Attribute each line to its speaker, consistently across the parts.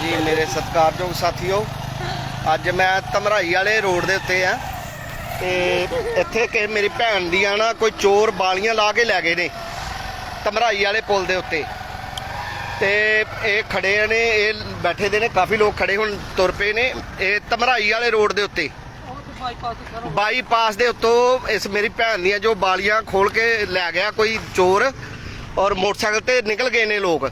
Speaker 1: ਜੀ, ਮੇਰੇ ਸਤਿਕਾਰਯੋਗ ਸਾਥੀਓ, ਅੱਜ ਮੈਂ ਤਮਰਾਈ ਵਾਲੇ ਰੋਡ ਦੇ ਉੱਤੇ ਆ ਤੇ ਇੱਥੇ ਕਿ ਮੇਰੀ ਭੈਣ ਦੀਆਂ ਨਾ ਕੋਈ ਚੋਰ ਬਾਲੀਆਂ ਲਾ ਕੇ ਲੈ ਗਏ ਨੇ ਤਮਰਾਈ ਵਾਲੇ ਪੁਲ ਦੇ ਉੱਤੇ। ਤੇ ਇਹ ਖੜੇ ਨੇ, ਇਹ ਬੈਠੇ ਦੇ ਨੇ, ਕਾਫੀ ਲੋਕ ਖੜੇ ਹੁਣ ਤੁਰ ਪਏ ਨੇ, ਇਹ ਤਮਰਾਈ ਵਾਲੇ ਰੋਡ ਦੇ ਉੱਤੇ। ਬਾਈਪਾਸ ਦੇ ਉੱਤੋਂ ਇਸ ਮੇਰੀ ਭੈਣ ਦੀਆਂ ਜੋ ਬਾਲੀਆਂ ਖੋਲ ਕੇ ਲੈ ਗਿਆ ਕੋਈ ਚੋਰ ਔਰ ਮੋਟਰਸਾਈਕਲ ਤੇ ਨਿਕਲ ਗਏ ਨੇ ਲੋਕ।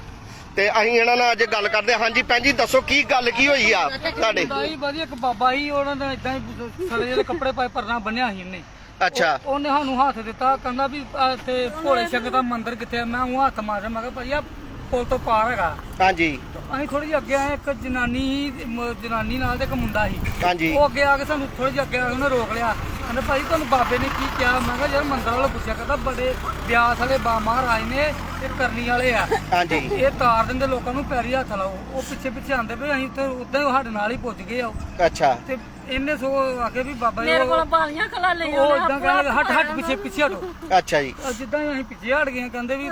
Speaker 1: ਤੇ ਅਸੀਂ ਇਹਨਾਂ ਨਾਲ ਅੱਜ ਗੱਲ ਕਰਦੇ ਹਾਂ। ਹਾਂਜੀ ਭੈਣ ਜੀ ਦੱਸੋ ਕੀ ਗੱਲ ਕੀ ਹੋਈ ਆ ਤੁਹਾਡੇ?
Speaker 2: ਬਾਈ ਵਧੀਆ ਇੱਕ ਬਾਬਾ ਹੀ ਉਹਨਾਂ ਨੇ ਇਦਾਂ ਹੀ ਸੜੇ ਜਿਹੇ ਕੱਪੜੇ ਪਾਏ ਪਰਨਾ ਬੰਨਿਆ ਸੀ ਇਹਨੇ
Speaker 1: ਅੱਛਾ।
Speaker 2: ਉਹ- ਉਹਨੇ ਸਾਨੂੰ ਹੱਥ ਦਿੱਤਾ ਕਹਿੰਦਾ ਵੀ ਆਹ ਇੱਥੇ ਭੋਲੇ ਸ਼ੰਕਰ ਦਾ ਮੰਦਿਰ ਕਿੱਥੇ ਆ? ਮੈਂ ਉਹ ਹੱਥ ਮਾਰਿਆ ਮੈਂ ਕਿਹਾ ਭਾਈ ਆ ਪੁਲ ਤੋਂ ਪਾਰ ਹੈਗਾ।
Speaker 1: ਹਾਂਜੀ।
Speaker 2: ਅਸੀਂ ਥੋੜੀ ਜਿਹੀ ਅੱਗੇ ਆਏ ਇੱਕ ਜਨਾਨੀ ਸੀ, ਮ- ਜਨਾਨੀ ਨਾਲ ਤੇ ਇੱਕ ਮੁੰਡਾ ਸੀ।
Speaker 1: ਹਾਂਜੀ।
Speaker 2: ਉਹ ਅੱਗੇ ਆ ਕੇ ਸਾਨੂੰ ਥੋੜੀ ਜਿਹੀ ਅੱਗੇ ਆ ਕੇ ਉਹਨੇ ਰੋਕ ਲਿਆ। ਕਹਿੰਦਾ ਭਾਈ ਤੁਹਾਨੂੰ ਬਾਬੇ ਨੇ ਕੀ ਕਿਹਾ? ਮੈਂ ਕਿਹਾ ਯਾਰ ਮੰਦਰ ਵਾਲਾ ਪੁੱਛਿਆ ਕਹਿੰਦਾ ਬੜੇ ਬਿਆਸ ਵਾਲੇ ਬਾ ਮਹਾਰਾਜ ਨੇ ਇਹ ਕਰਨੀ ਵਾਲੇ ਆ।
Speaker 1: ਹਾਂਜੀ।
Speaker 2: ਇਹ ਤਾਰ ਦਿੰਦੇ ਲੋਕਾਂ ਨੂੰ ਪੈਰੀ ਹੱਥ ਲਾਓ। ਉਹ ਪਿੱਛੇ ਪਿੱਛੇ ਆਂਦੇ ਪਏ ਅਸੀਂ ਉੱਥੇ ਉਦਾਂ ਹੀ ਸਾਡੇ ਨਾਲ ਹੀ ਪੁੱਜ ਗਏ ਆ ਉਹ।
Speaker 1: ਅੱਛਾ।
Speaker 2: ਤੇ ਇਹਨੇ ਸੋ ਆਖੇ ਵੀ ਬਾਬਾ ਜੀ
Speaker 3: ਮੇਰੇ
Speaker 2: ਉਹ
Speaker 3: ਕੋਲ ਬਾਲੀਆਂ ਖਲਾ ਲਈਆਂ
Speaker 2: ਉਹ ਇਦਾਂ ਕਹਿੰਦੇ ਹਟ ਹਟ ਪਿੱਛੇ ਪਿੱਛੇ ਹਟੋ।
Speaker 1: ਅੱਛਾ ਜੀ।
Speaker 2: ਅਹ ਜਿੱਦਾਂ ਹੀ ਅਸੀਂ ਪਿੱਛੇ ਹਟ ਗਏ ਕਹਿੰਦੇ ਵੀ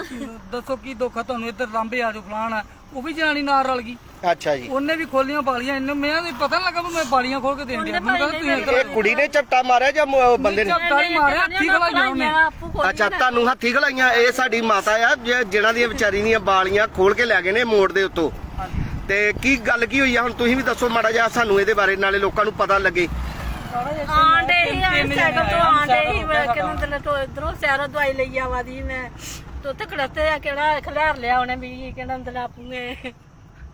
Speaker 2: ਦੱਸੋ ਕੀ ਦੁੱਖ ਆ ਤੁਹਾਨੂੰ ਇੱਧਰ ਲਾਂਬੇ ਆ ਜਾਓ ਫਲਾਣ ਆ। ਉਹ ਵੀ ਜਨਾਨੀ ਨਾਲ ਰਲ ਗਈ।
Speaker 1: ਅੱਛਾ ਜੀ।
Speaker 2: ਉਹਨੇ ਵੀ ਖੋਲੀਆਂ ਬਾਲੀਆਂ ਇਹਨੇ ਮੈਂ ਵੀ ਪਤਾ ਨਹੀਂ ਲੱਗਾ ਵੀ ਮੈਂ ਬਾਲੀਆਂ ਖੋਲ ਕੇ ਦੇਣ ਦਿਆ ਮੈਨੂੰ ਕਹਿੰਦਾ ਤੁਸੀਂ ਇੱਧਰ
Speaker 1: ਇਹ ਕੁੜੀ ਨੇ ਝਪਟਾ ਮਾਰਿਆ ਜਾਂ ਮ- ਬੰਦੇ ਨੇ?
Speaker 2: ਝਪਟਾ ਹੀ ਮਾਰਿਆ ਠੀਕ ਲਾਈਆਂ ਉਹਨੇ
Speaker 3: ਆਪੂ ਕੋਲ
Speaker 1: ਅੱਛਾ ਤੁਹਾਨੂੰ ਹੱਥੀ ਖਲਾਈਆਂ ਇਹ ਸਾਡੀ ਮਾਤਾ ਆ ਜਿ- ਜਿਨ੍ਹਾਂ ਦੀਆਂ ਵਿਚਾਰੀ ਦੀਆਂ ਬਾਲੀਆਂ ਖੋਲ ਕੇ ਲੈ ਗਏ ਨੇ ਮੋੜ ਦੇ ਉੱਤੋਂ। ਤੇ ਕੀ ਗੱਲ ਕੀ ਹੋਈ ਆ? ਹੁਣ ਤੁਸੀਂ ਵੀ ਦੱਸੋ ਮਾੜਾ ਜਿਹਾ ਸਾਨੂੰ ਇਹਦੇ ਬਾਰੇ, ਨਾਲੇ ਲੋਕਾਂ ਨੂੰ ਪਤਾ ਲੱਗੇ।
Speaker 3: ਆਂਡੇ ਹੀ ਸਾਈਕਲ ਤੋਂ ਆਂਡੇ ਹੀ ਮੈਂ ਕਿਹਨਾਂ ਦਿਨ ਤੋਂ ਇਧਰੋਂ ਸੈਰੋਂ ਦਵਾਈ ਲਈ ਆਵਾਦੀ ਮੈਂ। ਤੋ ਤੇ ਕਿਹੜਾ ਖਿਲਾਰ ਲਿਆ ਉਹਨੇ ਵੀ ਕਿਹਨਾਂ ਦਿਨ ਆਪੂਗੇ।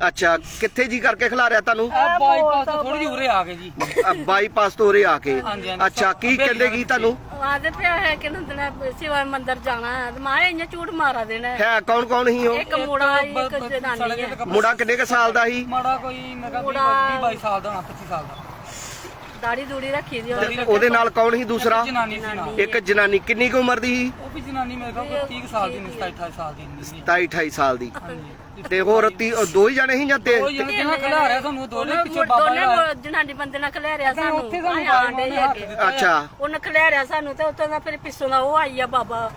Speaker 1: ਅੱਛਾ ਕਿੱਥੇ ਜੀ ਕਰਕੇ ਖਿਲਾਰਿਆ ਤੁਹਾਨੂੰ?
Speaker 2: ਆ ਬਾਈਪਾਸ ਤੋਂ ਥੋੜੀ ਜਿਹੀ ਉਰੇ ਆ ਗਏ ਜੀ।
Speaker 1: ਅ, ਬਾਈਪਾਸ ਤੋਂ ਉਰੇ ਆ ਕੇ।
Speaker 2: ਹਾਂਜੀ, ਹਾਂਜੀ।
Speaker 1: ਅੱਛਾ ਕੀ ਕਹਿੰਦੇ ਕੀ ਤੁਹਾਨੂੰ?
Speaker 3: ਆਦੇ ਪਿਆ ਹੈ ਕਿਹਨਾਂ ਦਿਨ ਸਿਵਾ ਮੰਦਰ ਜਾਣਾ ਹੈ। ਤੇ ਮਾਂ ਇੰਨੇ ਝੂਠ ਮਾਰਾ ਦੇਣਾ ਹੈ।
Speaker 1: ਹੈ ਕੌਣ ਕੌਣ ਸੀ ਉਹ?
Speaker 3: ਇੱਕ ਮੁੰਡਾ ਇੱਕ ਜਨਾਨੀ ਹੈ।
Speaker 1: ਮੁੰਡਾ ਕਿੰਨੇ ਕ ਸਾਲ ਦਾ ਸੀ?
Speaker 2: ਮਾੜਾ ਕੋਈ ਮੈਂ ਕਿਹਾ 20 22 ਸਾਲ ਦਾ ਹੋਣਾ 25 ਸਾਲ ਦਾ।
Speaker 3: ਦਾੜੀ ਦੂੜੀ ਰੱਖੀ ਦੀ ਉਹਨੇ
Speaker 1: ਉਹਦੇ ਨਾਲ ਕੌਣ ਸੀ ਦੂਸਰਾ?
Speaker 2: ਜਨਾਨੀ ਸੀ ਨਾਲ।
Speaker 1: ਇੱਕ ਜਨਾਨੀ ਕਿੰਨੀ ਕੁ ਉਮਰ ਦੀ ਸੀ?
Speaker 2: ਉਹ ਵੀ ਜਨਾਨੀ ਮੇਰੇ ਕੋਲ ਕੋਈ 30 ਸਾਲ ਦੀ ਨਹੀਂ 27 28 ਸਾਲ ਦੀ ਨਹੀਂ ਸੀ।
Speaker 1: 27 28 ਸਾਲ ਦੀ।
Speaker 2: ਹਾਂਜੀ।
Speaker 1: ਤੇ ਹੋਰ ਤੀ- ਉਹ ਦੋ ਹੀ ਜਣੇ ਸੀ ਜਾਂ ਤੇ
Speaker 2: ਉਹ ਜਣ ਕਿਹਨਾਂ ਖਿਲਾ ਰਿਹਾ ਤੁਹਾਨੂੰ ਦੋਨੇ ਪਿੱਛੇ ਬਾਬਾ
Speaker 3: ਦੋਨੇ ਜਨਾਨੀ ਬੰਦੇ ਨਾਲ ਖਲਿਆਰਿਆ ਸਾਨੂੰ।
Speaker 2: ਉੱਥੇ ਸਾਨੂੰ
Speaker 3: ਆਏ
Speaker 2: ਬਾਬਾ
Speaker 3: ਆਂਡੇ
Speaker 2: ਨੇ
Speaker 3: ਹੀ
Speaker 2: ਹੱਥ
Speaker 3: ਹੈਗੇ
Speaker 2: ਦਿੱਤਾ
Speaker 1: ਅੱਛਾ।
Speaker 3: ਉਹਨੇ ਖਲਿਆਰਿਆ ਸਾਨੂੰ ਤੇ ਉੱਥੋਂ ਦਾ ਫਿਰ ਪਿੱਛੋਂ ਦਾ ਉਹ ਆਈ ਆ ਬਾਬਾ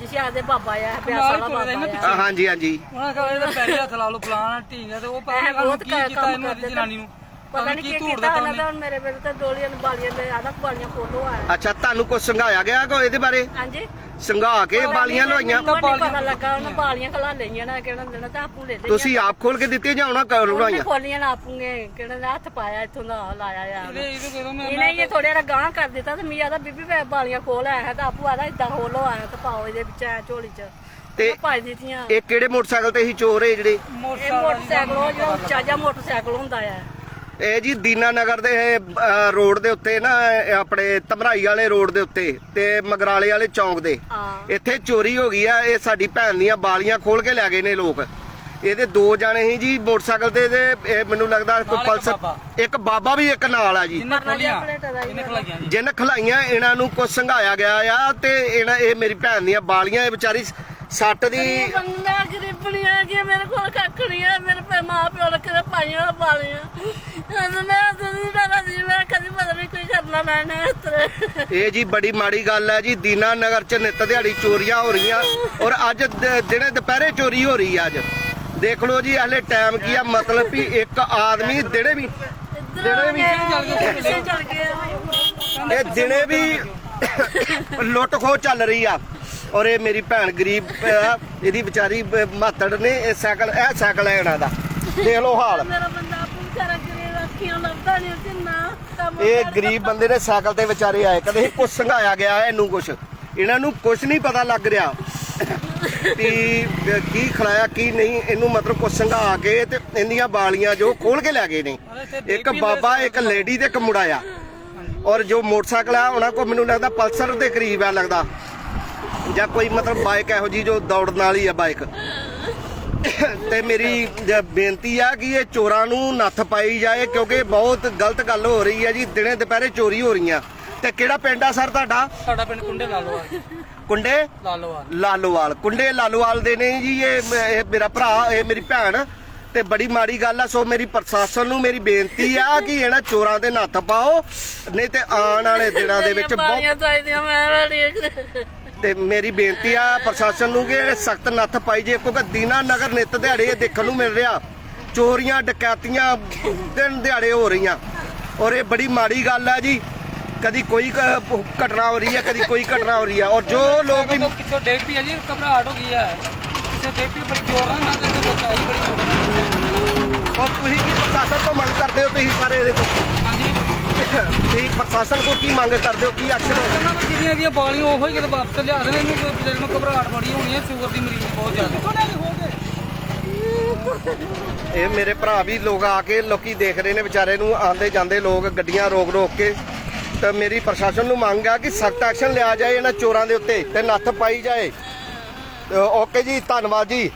Speaker 3: ਜਿਸ ਆਦੇ ਬਾਬਾ ਆ ਵਾਲਾ ਬਾਬਾ
Speaker 1: ਹਾਂਜੀ ਹਾਂਜੀ।
Speaker 2: ਉਹਨਾਂ ਕਹਿੰਦਾ ਇਹਦਾ ਪੈਰੀ ਹੱਥ ਲਾ ਲਓ ਫਲਾਣਾ ਢੀਂਗਾ ਤੇ ਉਹ ਪਤਾ
Speaker 3: ਇਹ
Speaker 2: ਨਹੀਂ
Speaker 3: ਬਹੁਤ
Speaker 2: ਕੀ
Speaker 3: ਕੰਮ
Speaker 2: ਕੀਤਾ ਇਹਨੇ
Speaker 3: ਕਰਦੇ
Speaker 2: ਜਨਾਨੀ ਨੂੰ।
Speaker 3: ਪਤਾ ਨਹੀਂ ਕੀ
Speaker 2: ਧੂੜ
Speaker 3: ਕੀਤਾ
Speaker 2: ਦਿੱਤਾ
Speaker 3: ਉਹਨਾਂ ਦਾ ਹੁਣ ਮੇਰੇ ਵੇਲੇ ਤੇ ਦੋਲੀਆਂ ਨੂੰ ਬਾਲੀਆਂ ਦੇ ਆਦਾ ਬਾਲੀਆਂ ਫੋਟੋ ਆ
Speaker 1: ਅੱਛਾ ਤੁਹਾਨੂੰ ਕੁਝ ਸੰਘਾਇਆ ਗਿਆ ਕੋ ਇਹਦੇ ਬਾਰੇ?
Speaker 3: ਹਾਂਜੀ।
Speaker 1: ਸੰਘਾ ਕੇ ਬਾਲੀਆਂ ਲਵਾਈਆਂ।
Speaker 3: ਮੈਨੂੰ ਨਹੀਂ ਪਤਾ ਲੱਗਾ ਉਹਨੇ ਬਾਲੀਆਂ ਖਲਾ ਲਈਆਂ ਨਾ ਕਿਹੜਾ ਦਿਨ ਤਾਂ ਆਪੂ ਲੈ ਦੇ
Speaker 1: ਤੁਸੀਂ ਆਪ ਖੋਲ ਕੇ ਦਿੱਤੀਆਂ ਜਾਂ ਉਹਨਾਂ ਕੋਲ
Speaker 3: ਉਹਨੇ
Speaker 1: ਲਵਾਈਆਂ?
Speaker 3: ਖੋਲੀਆਂ ਨਾ ਆਪੂਗੇ ਕਿਹੜਾ ਨੇ ਹੱਥ ਪਾਇਆ ਇੱਥੋਂ ਦਾ ਲਾਇਆ ਆ।
Speaker 2: ਇਹਦੇ ਇਹਦੇ ਕੋਲੋਂ ਮੈਂ
Speaker 3: ਇਹਨੇ ਇਹ ਥੋੜਾ ਜਿਹਾ ਗਾਂ ਕਰ ਦਿੱਤਾ ਤੇ ਮੀਆਂ ਦਾ ਬੀਬੀ ਮੈਂ ਬਾਲੀਆਂ ਖੋਲ ਆਇਆ ਹੈ ਤਾਂ ਆਪੂ ਆਦਾ ਇਦਾਂ ਖੋਲੋ ਆਇਆ ਤੇ ਪਾਓ ਇਹਦੇ ਵਿੱਚ ਐ ਝੋਲੀ ਚ।
Speaker 1: ਤੇ
Speaker 3: ਤੇ ਪਾਈ ਦਿੱਤੀਆਂ।
Speaker 1: ਇਹ ਕਿਹੜੇ ਮੋਟਰਸਾਈਕਲ ਤੇ ਸੀ ਚੋਰ ਇਹ ਜਿਹੜੇ?
Speaker 3: ਮੋਟਰਸਾਈਕਲ ਉਹ ਜਿਹੜਾ ਉੱਚਾ ਜਿਹਾ ਮੋਟਰਸਾਈਕਲ ਹੁੰਦਾ ਆ।
Speaker 1: ਇਹ ਜੀ ਦੀਨਾ ਨਗਰ ਦੇ ਰੋਡ ਦੇ ਉੱਤੇ ਨਾ ਆਪਣੇ ਤਮਰਾਈ ਵਾਲੇ ਰੋਡ ਦੇ ਉੱਤੇ ਤੇ ਮਗਰਾਲੇ ਵਾਲੇ ਚੌਂਕ ਦੇ। ਇੱਥੇ ਚੋਰੀ ਹੋ ਗਈ ਆ ਇਹ ਸਾਡੀ ਭੈਣ ਦੀਆਂ ਬਾਲੀਆਂ ਖੋਲ ਕੇ ਲੈ ਗਏ ਨੇ ਲੋਕ। ਇਹਦੇ ਦੋ ਜਾਣੇ ਸੀ ਜੀ ਮੋਟਰਸਾਈਕਲ ਤੇ ਤੇ ਇਹ ਮੈਨੂੰ ਲੱਗਦਾ ਕੋਈ
Speaker 2: ਨਾਲ ਇੱਕ
Speaker 1: ਪਲਸਰ
Speaker 2: ਬਾਬਾ।
Speaker 1: ਇੱਕ ਬਾਬਾ ਵੀ ਇੱਕ ਨਾਲ ਆ ਜੀ।
Speaker 2: ਜਿੰਨੇ ਖਲਾਈਆਂ ਜੀ।
Speaker 1: ਜਿਨ ਖਲਾਈਆਂ ਇਹਨਾਂ ਨੂੰ ਕੁਝ ਸੰਘਾਇਆ ਗਿਆ ਆ ਤੇ ਇਹਨਾਂ ਇਹ ਮੇਰੀ ਭੈਣ ਦੀਆਂ ਬਾਲੀਆਂ ਇਹ ਵਿਚਾਰੀ ਸੱਟ ਦੀ
Speaker 3: ਬੰਦਾ ਗਰੀਬਣੀ ਆ ਕਿ ਮੇਰੇ ਕੋਲ ਕੱਖ ਨਹੀਂ ਆ ਮੇਰੇ ਪੇ ਮਾਂ ਪਿਓ ਨੇ ਕਿਤੇ ਪਾਈਆਂ ਪਾਲੀਆਂ। ਅੱਜ ਮੈਂ ਤੁਹਾਨੂੰ ਡਰਾ ਸੀ ਮੈਂ ਕਦੀ ਪਤਾ ਨਹੀਂ ਕੋਈ ਕਰਨਾ ਲੈਣਾ ਇਸ ਤਰ੍ਹਾਂ
Speaker 1: ਇਹ ਜੀ ਬੜੀ ਮਾੜੀ ਗੱਲ ਹੈ ਜੀ ਦੀਨਾ ਨਗਰ ਚ ਨਿੱਤ ਦਿਹਾੜੀ ਚੋਰੀਆਂ ਹੋ ਰਹੀਆਂ ਔਰ ਅੱਜ ਦ- ਦਿਨੇ ਦੁਪਹਿਰੇ ਚੋਰੀ ਹੋ ਰਹੀ ਆ ਅੱਜ। ਦੇਖ ਲਓ ਜੀ ਹਲੇ ਟਾਈਮ ਕੀ ਆ ਮਤਲਬ ਵੀ ਇੱਕ ਆਦਮੀ ਦਿਨੇ ਵੀ
Speaker 3: ਦਿਨੇ ਵੀ
Speaker 1: ਇਹ ਦਿਨੇ ਵੀ ਲੁੱਟ ਖੋ ਚੱਲ ਰਹੀ ਆ। ਔਰ ਇਹ ਮੇਰੀ ਭੈਣ ਗਰੀਬ ਆ ਇਹਦੀ ਵਿਚਾਰੀ ਬ- ਮਾਤੜ ਨੇ ਇਹ ਸਾਈਕਲ ਇਹ ਸਾਈਕਲ ਹੈ ਇਹਨਾਂ ਦਾ। ਦੇਖ ਲਓ ਹਾਲ।
Speaker 3: ਮੇਰਾ ਬੰਦਾ ਆਪੂ ਵਿਚਾਰਾ ਗਰੀਬ ਅੱਖੀਆਂ ਲੱਭਦਾ ਨਹੀਂ ਤੇ ਨਾ ਕੰਮ
Speaker 1: ਇਹ ਗਰੀਬ ਬੰਦੇ ਨੇ ਸਾਈਕਲ ਤੇ ਵਿਚਾਰੇ ਆਏ ਕਦੇ ਕੁਛ ਸੰਘਾਇਆ ਗਿਆ ਹੈ ਇਹਨੂੰ ਕੁਛ। ਇਹਨਾਂ ਨੂੰ ਕੁਛ ਨਹੀਂ ਪਤਾ ਲੱਗ ਰਿਹਾ। ਕਿ ਕੀ ਖਲਾਇਆ ਕੀ ਨਹੀਂ ਇਹਨੂੰ ਮਤਲਬ ਕੁਛ ਸੰਘਾ ਕੇ ਤੇ ਇਹਦੀਆਂ ਬਾਲੀਆਂ ਜੋ ਖੋਲ ਕੇ ਲੈ ਗਏ ਨੇ। ਇੱਕ ਬਾਬਾ ਇੱਕ ਲੇਡੀ ਤੇ ਇੱਕ ਮੁੰਡਾ ਆ। ਔਰ ਜੋ ਮੋਟਰਸਾਈਕਲ ਆ ਉਹਨਾਂ ਕੋ ਮੈਨੂੰ ਲੱਗਦਾ ਪਲਸਰ ਦੇ ਕਰੀਬ ਆ ਲੱਗਦਾ। ਜਾਂ ਕੋਈ ਮਤਲਬ ਬਾਈਕ ਇਹੋ ਜੀ ਜੋ ਦੌੜਨ ਵਾਲੀ ਆ ਬਾਈਕ ਤੇ ਮੇਰੀ ਬੇਨਤੀ ਆ ਕਿ ਇਹ ਚੋਰਾਂ ਨੂੰ ਨੱਥ ਪਾਈ ਜਾਏ ਕਿਉਂਕਿ ਬਹੁਤ ਗਲਤ ਗੱਲ ਹੋ ਰਹੀ ਹੈ ਜੀ। ਦਿਨੇ ਦੁਪਹਿਰੇ ਚੋਰੀ ਹੋ ਰਹੀਆਂ। ਤੇ ਕਿਹੜਾ ਪਿੰਡ ਆ ਸਰ ਤੁਹਾਡਾ?
Speaker 2: ਸਾਡਾ ਪਿੰਡ ਕੁੰਡੇ ਲਾਲੋ
Speaker 1: ਕੁੰਡੇ?
Speaker 2: ਲਾਲੋ ਆ
Speaker 1: ਲਾਲੋਵਾਲ। ਕੁੰਡੇ ਲਾਲੋਵਾਲ ਦੇ ਨੇ ਜੀ ਇਹ ਮ- ਇਹ ਮੇਰਾ ਭਰਾ ਇਹ ਮੇਰੀ ਭੈਣ। ਤੇ ਬੜੀ ਮਾੜੀ ਗੱਲ ਆ ਸੋ ਮੇਰੀ ਪ੍ਰਸ਼ਾਸਨ ਨੂੰ ਮੇਰੀ ਬੇਨਤੀ ਆ ਕਿ ਇਹਨਾਂ ਚੋਰਾਂ ਦੇ ਨੱਥ ਪਾਓ। ਨਹੀਂ ਤੇ ਆਉਣ ਵਾਲੇ ਦਿਨਾਂ ਦੇ ਵਿੱਚ ਬਹੁਤ
Speaker 3: ਚਾਹੀਦੀਆਂ ਮੈਂ
Speaker 1: ਤੇ ਮੇਰੀ ਬੇਨਤੀ ਆ ਪ੍ਰਸ਼ਾਸਨ ਨੂੰ ਕਿ ਸਖਤ ਨੱਥ ਪਾਈ ਜੇ ਕਿਉਂਕਿ ਦੀਨਾ ਨਗਰ ਨਿੱਤ ਦਿਹਾੜੇ ਇਹ ਦੇਖਣ ਨੂੰ ਮਿਲ ਰਿਹਾ। ਚੋਰੀਆਂ ਡਕੈਤੀਆਂ ਦਿਨ ਦਿਹਾੜੇ ਹੋ ਰਹੀਆਂ। ਔਰ ਇਹ ਬੜੀ ਮਾੜੀ ਗੱਲ ਹੈ ਜੀ। ਕਦੀ ਕੋਈ ਘਟਨਾ ਹੋ ਰਹੀ ਹੈ ਕਦੀ ਕੋਈ ਘਟਨਾ ਹੋ ਰਹੀ ਹੈ। ਔਰ ਜੋ ਲੋਕ ਵੀ
Speaker 2: ਕਿੱਥੋਂ ਡੇਗ ਪਈ ਹੈ ਜੀ ਘਬਰਾਹਟ ਹੋ ਗਈ ਹੈ ਕਿਸੇ ਡੇਗ ਪਈ ਬੜੀ ਜ਼ੋਰ ਨਾਲ ਨਾ ਤੇ ਲੋਕ ਆਈ ਬੜੀ।
Speaker 1: ਔਰ ਤੁਸੀਂ ਕੀ ਪ੍ਰਸ਼ਾਸਨ ਤੋਂ ਮੰਗ ਕਰਦੇ ਹੋ ਤੁਸੀਂ ਸਾਰੇ ਇਹਦੇ ਤੋਂ? ਤੁਸੀਂ ਪ੍ਰਸ਼ਾਸਨ ਕੋਲ ਕੀ ਮੰਗ ਕਰਦੇ ਹੋ? ਕੀ ਐਕਸ਼ਨ ਹੋਵੇ
Speaker 2: ਉਹਨਾਂ ਨੂੰ ਜਿਹੜੀਆਂ ਦੀਆਂ ਬਾਲੀਆਂ ਉਹੋ ਹੀ ਕਿਤੇ ਵਾਪਸ ਲਿਆ ਦੇਣ। ਇਹਨੂੰ ਕੋਈ ਵਿਚਾਰੇ ਨੂੰ ਘਬਰਾਹਟ ਬੜੀ ਹੋਣੀ ਹੈ ਸ਼ੂਗਰ ਦੀ ਮਰੀਜ਼ ਬਹੁਤ ਜ਼ਿਆਦਾ।
Speaker 1: ਇਹ ਮੇਰੇ ਭਰਾ ਵੀ ਲੋਕ ਆ ਕੇ ਲੋਕੀ ਦੇਖ ਰਹੇ ਨੇ ਵਿਚਾਰੇ ਨੂੰ ਆਂਦੇ ਜਾਂਦੇ ਲੋਕ ਗੱਡੀਆਂ ਰੋਕ ਰੋਕ ਕੇ। ਤੇ ਮੇਰੀ ਪ੍ਰਸ਼ਾਸਨ ਨੂੰ ਮੰਗ ਆ ਕਿ ਸਖਤ ਐਕਸ਼ਨ ਲਿਆ ਜਾਏ ਇਹਨਾਂ ਚੋਰਾਂ ਦੇ ਉੱਤੇ ਤੇ ਨੱਥ ਪਾਈ ਜਾਏ। ਓਕੇ ਜੀ ਧੰਨਵਾਦ
Speaker 2: ਜੀ।